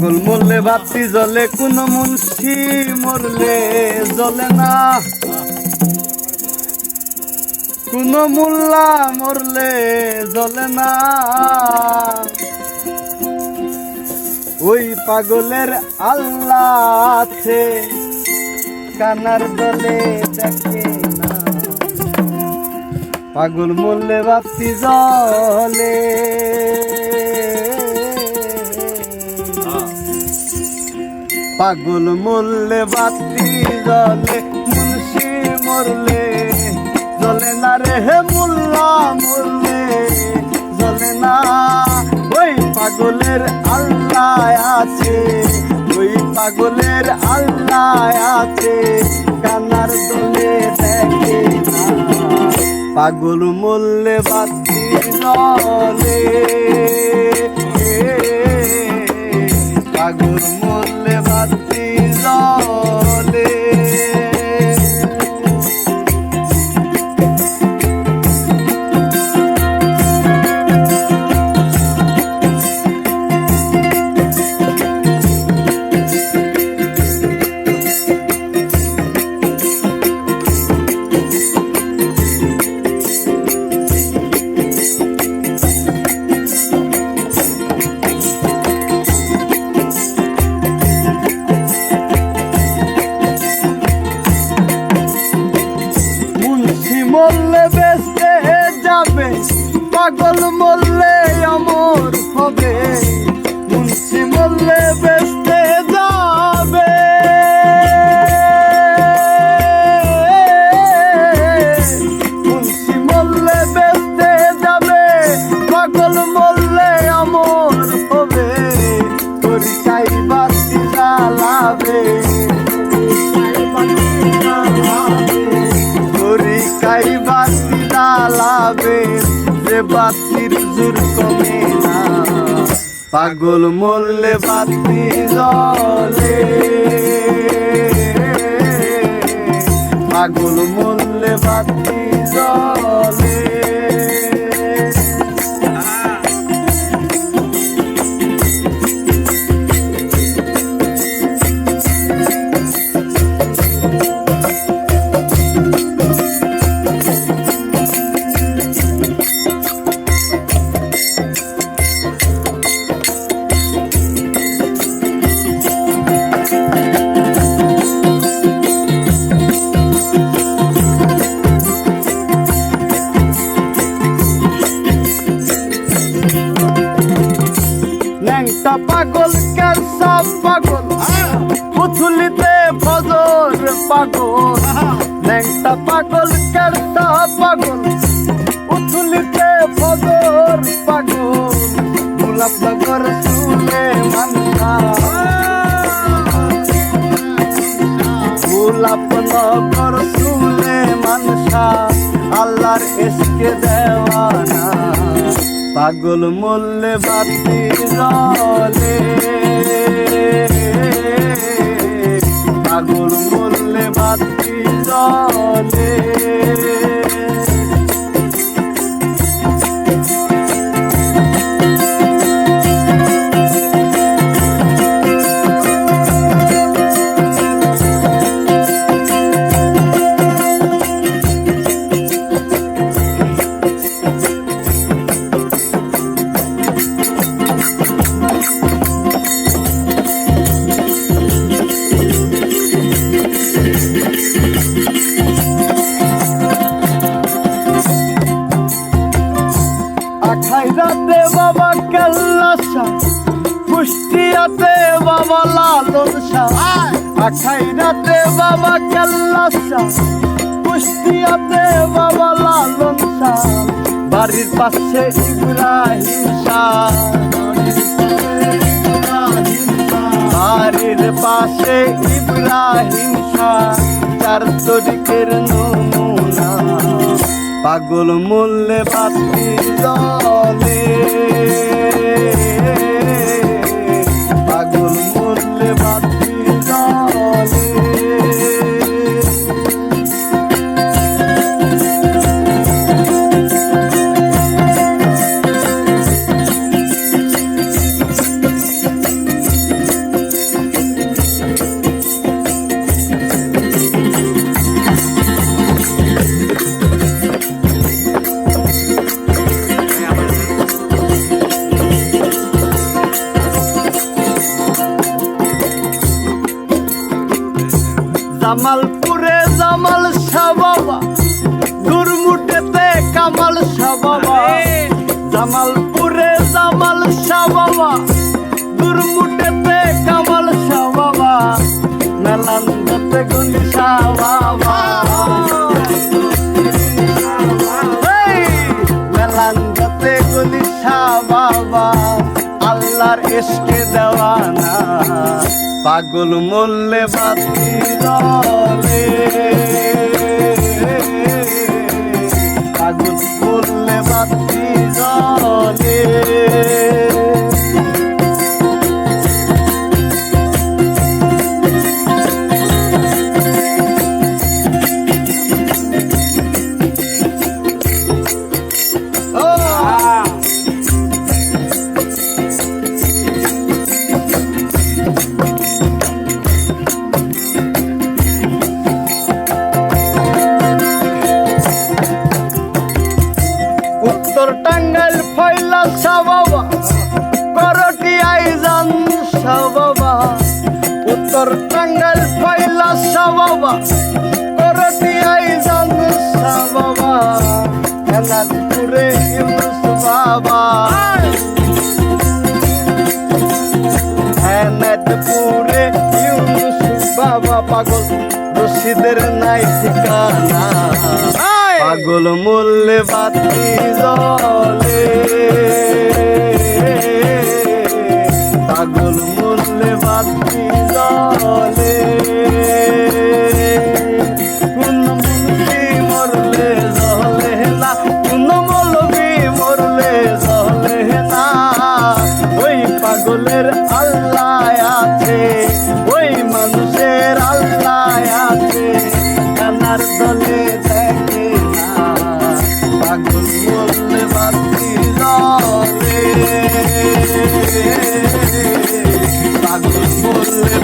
পাগল মরলে বাতি জ্বলে, কোন মুন্সি মরলে জ্বলে না। কোন মোল্লা মরলে জ্বলে না। ওই পাগলের আল্লাহ আছে কানার দলে দেখে না। পাগল মরলে বাতি জ্বলে। পাগল মরলে বাতি জলে মুন্সি মরলে জ্বলে না রে হে মোল্লা মরলে জ্বলে না ওই পাগলের আল্লাহ আছে ওই পাগলের আল্লাহ আছে কানার দলে দেখে পাগল মরলে বাতি জ্বলে পাগল পাগল মরলে বাতি জলে পাগল মরলে বাতি জ্বলে। পাগল ক্যান্সা পাগল? পুথুলিতে ফজর পাগল। ন্যাংটা পাগল ক্যান্সা পাগল? পুথুলিতে ফজর পাগল। গোলাপ নগর শুনে মানসা গোলাপ নগর শুনে মানসা আল্লাহর এসকে দেওয়ানা পাগল মল্লে বাতি জলে পাগল মল্লে বাতি জলে আখাইরাতে বাবা কেল্লাসা কুষ্টিয়াতে বাবা লালন শাহ আখাইরাতে বাবা কেল্লাসা কুষ্টিয়াতে বাবা লালন শাহ বাড়ির পাশে ইব্রাহিম শাহ বাড়ির পাশে ইব্রাহিম শাহ চার তরিকের নমুনা। পাগল মূল্যে পাতি জলে জামালপুরে জামাল শাহ বাবা দুর্মুটেতে কামাল শাহ বাবা জামালপুরে পাগল মল্লে বাতি ফয়লা সাবাবা করটি আইজান সাবাবা হেলাদপুরে ইউনুস বাবা হেলাদপুরে ইউনুস বাবা পাগল রশিদের নাই ঠিকানা পাগল মূল্যে বাতি জলে পাগল মূল্যে বাতি জলে পাগলের আল্লাহ আছে, ওই মানুষের আল্লাহ আছে, কানার দলে দেখে না। পাগল বললে বাতি জলে পাগল বললে